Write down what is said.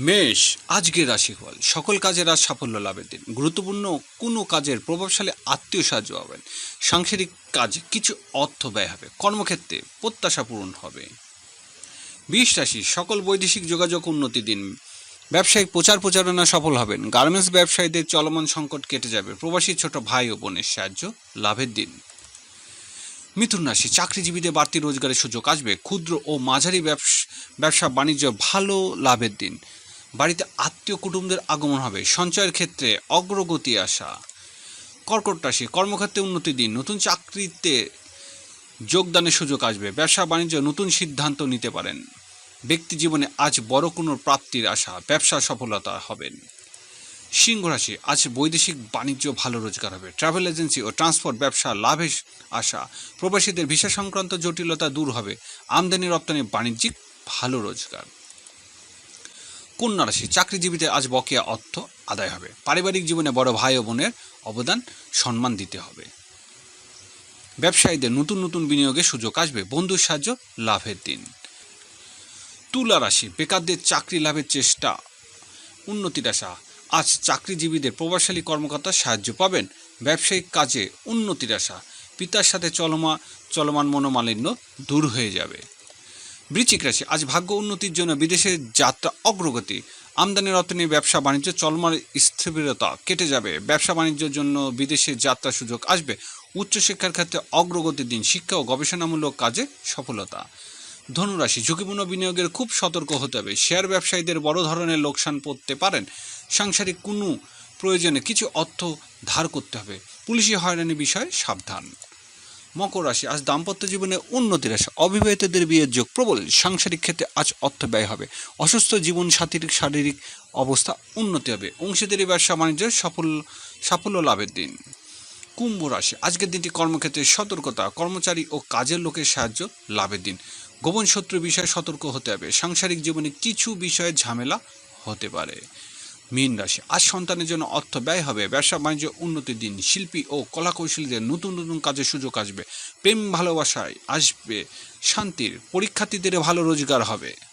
মেষ, আজকের রাশিফল। সকল কাজের আজ সাফল্য লাভের দিন। গুরুত্বপূর্ণ কোনো কাজের প্রভাবশালী আত্মীয় সাহায্য হবেন সাংসারিক কাজে কিছু অর্থ ব্যয় হবে। কর্মক্ষেত্রে প্রত্যাশা পূরণ হবে। বিশ রাশি, সকল বৈদেশিক যোগাযোগ উন্নতি দিন। ব্যবসায়িক প্রচার প্রচারণা সফল হবেন। গার্মেন্টস ব্যবসায়ীদের চলমান সংকট কেটে যাবে। প্রবাসী ছোট ভাই ও বোনের সাহায্য লাভের দিন। মিথুন রাশি, চাকরিজীবীদের বাড়তি রোজগারের সুযোগ আসবে। ক্ষুদ্র ও মাঝারি ব্যবসা বাণিজ্য ভালো লাভের দিন। বাড়িতে আত্মীয় কুটুমদের আগমন হবে, সঞ্চয়ের ক্ষেত্রে অগ্রগতি আসা। কর্কট রাশি, কর্মক্ষেত্রে উন্নতি দিন, নতুন চাকরিতে যোগদানের সুযোগ আসবে, ব্যবসা বাণিজ্য নতুন সিদ্ধান্ত নিতে পারেন। ব্যক্তি জীবনে আজ বড় কোনো প্রাপ্তির আশা, ব্যবসা সফলতা হবেন। সিংহ রাশি, আজ বৈদেশিক বাণিজ্য ভালো রোজগার হবে, ট্রাভেল এজেন্সি ও ট্রান্সপোর্ট ব্যবসা লাভের আশা। প্রবাসীদের ভিসা সংক্রান্ত জটিলতা দূর হবে, আমদানি রপ্তানি বাণিজ্যিক ভালো রোজগার। কন্যা রাশি চাকরিজীবীদের আজ বকেয়া অর্থ আদায় হবে। পারিবারিক জীবনে বড় ভাই ও বোনের অবদান সম্মান দিতে হবে। ব্যবসায়ীদের নতুন নতুন বিনিয়োগের সুযোগ আসবে। বন্ধুর সাহায্য, লাভের দিন। তুলা রাশি, বেকারদের চাকরি লাভের চেষ্টা। উন্নতির আশা আজ চাকরিজীবীদের প্রভাবশালী কর্মকর্তার সাহায্য পাবেন। ব্যবসায়িক কাজে উন্নতির আশা পিতার সাথে চলমা, চলমান মনোমালিন্য দূর হয়ে যাবে। বৃশ্চিক রাশি, আজ ভাগ্য উন্নতির জন্য বিদেশের যাত্রা অগ্রগতি। আমদানি রপ্তানি, ব্যবসা বাণিজ্য, চলমান স্থবিরতা কেটে যাবে। ব্যবসা বাণিজ্যের জন্য বিদেশে যাত্রা সুযোগ আসবে। উচ্চশিক্ষার ক্ষেত্রে অগ্রগতির দিন, শিক্ষা ও গবেষণামূলক কাজে সফলতা। ধনুরাশি, ঝুঁকিপূর্ণ বিনিয়োগের খুব সতর্ক হতে হবে। শেয়ার ব্যবসায়ীদের বড় ধরনের লোকসান পড়তে পারেন। সাংসারিক কোনো প্রয়োজনে কিছু অর্থ ধার করতে হবে। পুলিশি হয়রানি বিষয়ে সাবধান। মকর রাশি আজ দাম্পত্য জীবনে উন্নতির আশা। অবিবাহিতদের বিয়ের যোগ প্রবল। সাংসারিক ক্ষেত্রে আজ অর্থ ব্যয় হবে। অসুস্থ জীবন সাথীর শারীরিক অবস্থা উন্নতি হবে। অংশীদারি ব্যবসা বাণিজ্যের সফল সাফল্য লাভের দিন। কুম্ভ রাশি। আজকের দিনটি কর্মক্ষেত্রে সতর্কতা, কর্মচারী ও কাজের লোকের সাহায্য লাভের দিন। গোপন শত্রু বিষয়ে সতর্ক হতে হবে। সাংসারিক জীবনে কিছু বিষয়ে ঝামেলা হতে পারে। মীন রাশি। আজ সন্তানের জন্য অর্থ ব্যয় হবে। ব্যবসা, বাণিজ্য, উন্নতির দিন। শিল্পী ও কলাকৌশলীদের নতুন নতুন কাজের সুযোগ আসবে। প্রেম, ভালোবাসায় আসবে শান্তির। পরীক্ষার্থীদের ভালো রোজগার হবে।